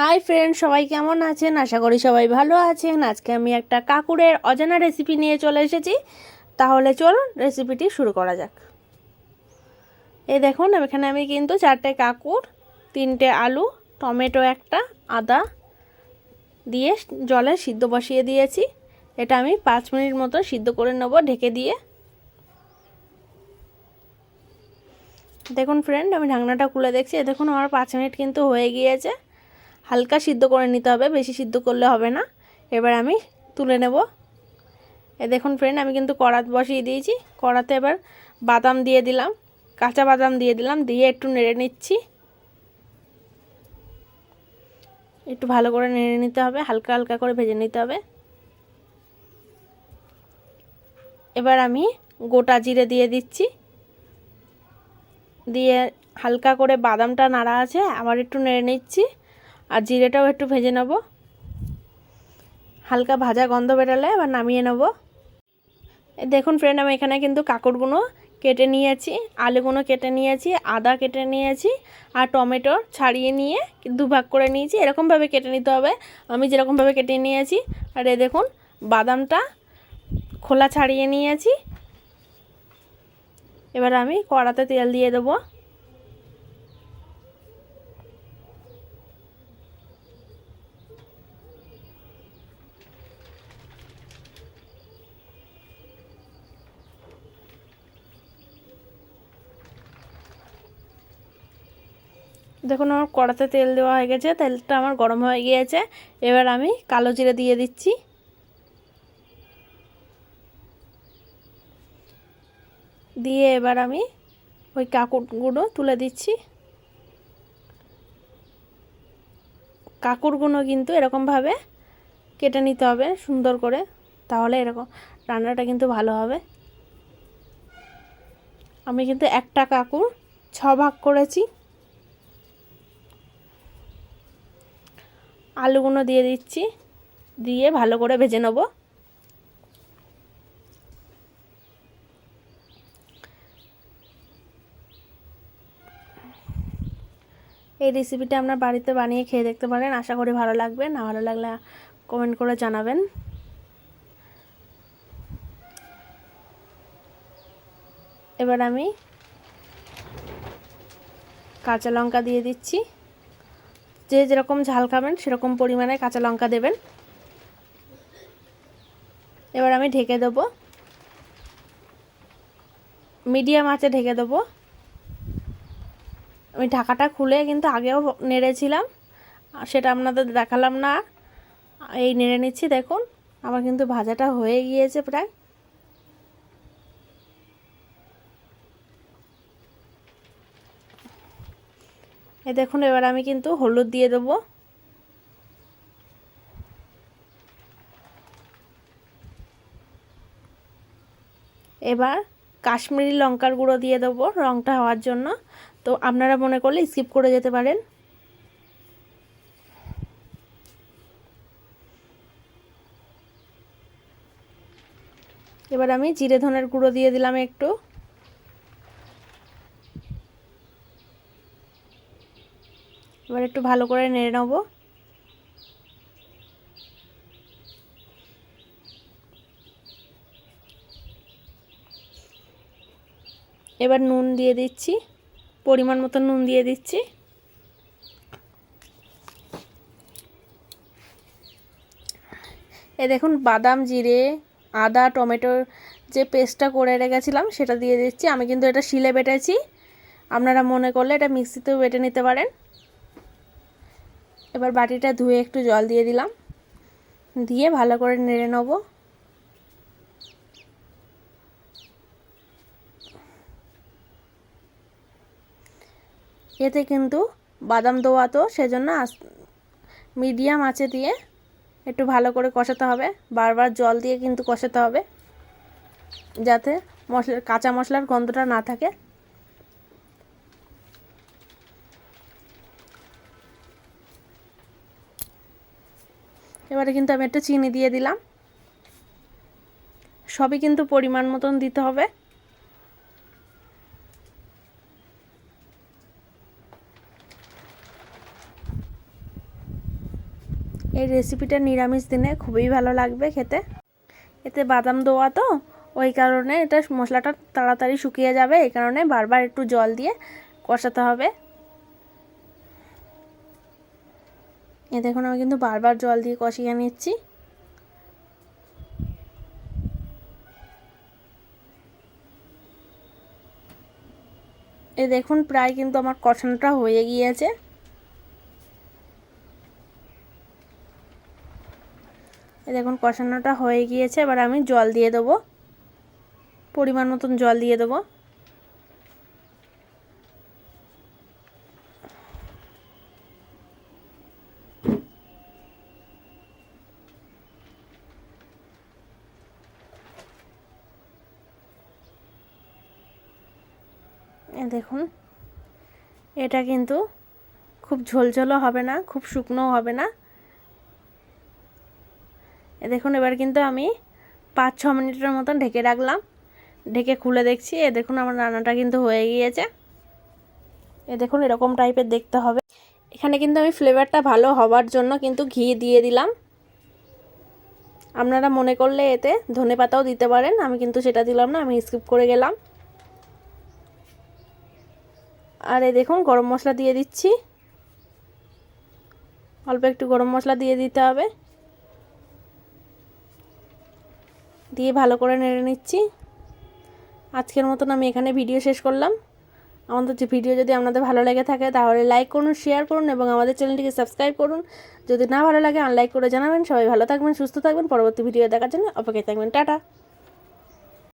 Hi friend সবাই কেমন আছেন? আশা করি সবাই ভালো আছেন। আজকে আমি একটা কাকুরের অজানা রেসিপি নিয়ে চলে এসেছি। তাহলে চলুন রেসিপিটি শুরু করা যাক। এই দেখুন, এখানে আমি কিন্তু চারটে কাকুর, তিনটে আলু, টমেটো একটা, আদা দিয়ে জলে সিদ্ধ বসিয়ে দিয়েছি। এটা আমি পাঁচ মিনিট মতো সিদ্ধ করে নেব ঢেকে দিয়ে। দেখুন ফ্রেন্ড আমি ঢাকনাটা খুলে দেখছি। দেখুন, আমার পাঁচ মিনিট কিন্তু হয়ে গিয়েছে। হালকা সিদ্ধ করে নিতে হবে, বেশি সিদ্ধ করলে হবে না। এবার আমি তুলে নেব। এ দেখুন ফ্রেন্ড আমি কিন্তু কড়াত বসিয়ে দিয়েছি। কড়াতে এবার বাদাম দিয়ে দিলাম, কাঁচা বাদাম দিয়ে দিলাম, দিয়ে একটু নেড়ে নিচ্ছি। একটু ভালো করে নেড়ে নিতে হবে, হালকা হালকা করে ভেজে নিতে হবে। এবার আমি গোটা জিরে দিয়ে দিচ্ছি। দিয়ে হালকা করে বাদামটা নাড়া আছে, আবার একটু নেড়ে নিচ্ছি। আর জিরেটাও একটু ভেজে নেব। হালকা ভাজা গন্ধ বেরোলে এবার নামিয়ে নেব। দেখুন ফ্রেন্ড আমি এখানে কিন্তু কাকুরগুলো কেটে নিয়েছি আলুগুলো কেটে নিয়েছি, আদা কেটে নিয়েছি আর টমেটো ছাড়িয়ে নিয়ে দুভাগ করে নিয়েছি। এরকমভাবে কেটে নিতে হবে। আমি যেরকমভাবে কেটে নিয়েছি, আর এ দেখুন বাদামটা খোলা ছাড়িয়ে নিয়েছি। এবার আমি কড়াতে তেল দিয়ে দেবো। দেখুন, আমার কড়াতে তেল দেওয়া হয়ে গেছে, তেলটা আমার গরম হয়ে গিয়েছে। এবার আমি কালো জিরে দিয়ে দিচ্ছি। দিয়ে এবার আমি ওই কাকুরগুলো তুলে দিচ্ছি। কাকুরগুলো কিন্তু এরকমভাবে কেটে নিতে হবে, সুন্দর করে, তাহলে এরকম রান্নাটা কিন্তু ভালো হবে। আমি কিন্তু একটা কাকুর ছ ভাগ করেছি। আলুগুলো দিয়ে দিচ্ছি, দিয়ে ভালো করে ভেজে নেব। এই রেসিপিটা আপনার বাড়িতে বানিয়ে খেয়ে দেখতে পারেন, আশা করি ভালো লাগবে। না ভালো লাগলে কমেন্ট করে জানাবেন। এবার আমি কাঁচা লঙ্কা দিয়ে দিচ্ছি। যে যেরকম ঝাল খাবেন, সেরকম পরিমাণে কাঁচা লঙ্কা দেবেন। এবার আমি ঢেকে দেবো। মিডিয়াম আঁচে ঢেকে দেবো। আমি ঢাকাটা খুলে কিন্তু আগেও নেড়েছিলাম সেটা আপনাদের দেখালাম না। এই নেড়ে নিচ্ছি, দেখুন, আমার কিন্তু ভাজাটা হয়ে গিয়েছে প্রায়। এ দেখুন, এবার আমি কিন্তু হলুদ দিয়ে দেবো। এবার কাশ্মীরি লঙ্কার গুঁড়ো দিয়ে দেবো রঙটা হওয়ার জন্য। তো আপনারা মনে করলে স্কিপ করে যেতে পারেন। এবার আমি জিরে ধনের গুঁড়ো দিয়ে দিলাম একটু। এবার একটু ভালো করে নেড়ে নেব। এবার নুন দিয়ে দিচ্ছি, পরিমাণ মতো নুন দিয়ে দিচ্ছি। এ দেখুন, বাদাম, জিরে, আদা, টমেটোর যে পেস্টটা করে রেখেছিলাম, সেটা দিয়ে দিচ্ছি। আমি কিন্তু এটা শিলে বেটেছি। আপনারা মনে করলে এটা মিক্সিতেও বেটে নিতে পারেন। এবার বাটিটা ধুয়ে একটু জল দিয়ে দিলাম। দিয়ে ভালো করে নেড়ে নেব। এতে কিন্তু বাদাম দেওয়া তো সেজন্য মিডিয়াম আঁচে দিয়ে একটু ভালো করে কষাতে হবে। বারবার জল দিয়ে কিন্তু কষাতে হবে। যাতে মশলা কাঁচা মশলার গন্ধটা না থাকে। এবারে কিন্তু আমি একটা চিনি দিয়ে দিলাম। সবই কিন্তু পরিমাণ মতন দিতে হবে। এই রেসিপিটা নিরামিষ দিনে খুবই ভালো লাগবে খেতে। এতে বাদাম দেওয়া তো, ওই কারণে এটা মশলাটা তাড়াতাড়ি শুকিয়ে যাবে, এই কারণে বারবার একটু জল দিয়ে কষাতে হবে। এ দেখুন, আমি কিন্তু বারবার জল দিয়ে কষিয়ে নিচ্ছি। এ দেখুন, প্রায় কিন্তু আমার কষানোটা হয়ে গিয়েছে। এ দেখুন, কষানোটা হয়ে গিয়েছে, এবার আমি জল দিয়ে দেবো। পরিমাণ মতন জল দিয়ে দেবো। দেখুন, এটা কিন্তু খুব ঝোলঝোলও হবে না, খুব শুকনোও হবে না। এ দেখুন, এবার কিন্তু আমি পাঁচ, ছ মিনিটের মতন ঢেকে রাখলাম। ঢেকে খুলে দেখছি, এ দেখুন আমার রান্নাটা কিন্তু হয়ে গিয়েছে। এ দেখুন, এরকম টাইপের দেখতে হবে। এখানে কিন্তু আমি ফ্লেভারটা ভালো হওয়ার জন্য কিন্তু ঘি দিয়ে দিলাম। আপনারা মনে করলে এতে ধনে পাতাও দিতে পারেন, আমি কিন্তু সেটা দিলাম না, আমি স্কিপ করে গেলাম। আর এই দেখুন, গরম মশলা দিয়ে দিচ্ছি। অল্প একটু গরম মশলা দিয়ে দিতে হবে। দিয়ে ভালো করে নেড়ে নিচ্ছি। আজকের মতন আমি এখানে ভিডিও শেষ করলাম। আমাদের যে ভিডিও যদি আপনাদের ভালো লেগে থাকে, তাহলে লাইক করুন শেয়ার করুন এবং আমাদের চ্যানেলটিকে সাবস্ক্রাইব করুন। যদি না ভালো লাগে আনলাইক করে জানাবেন। সবাই ভালো থাকবেন, সুস্থ থাকবেন। পরবর্তী ভিডিও দেখার জন্য অপেক্ষায় থাকবেন। টাটা!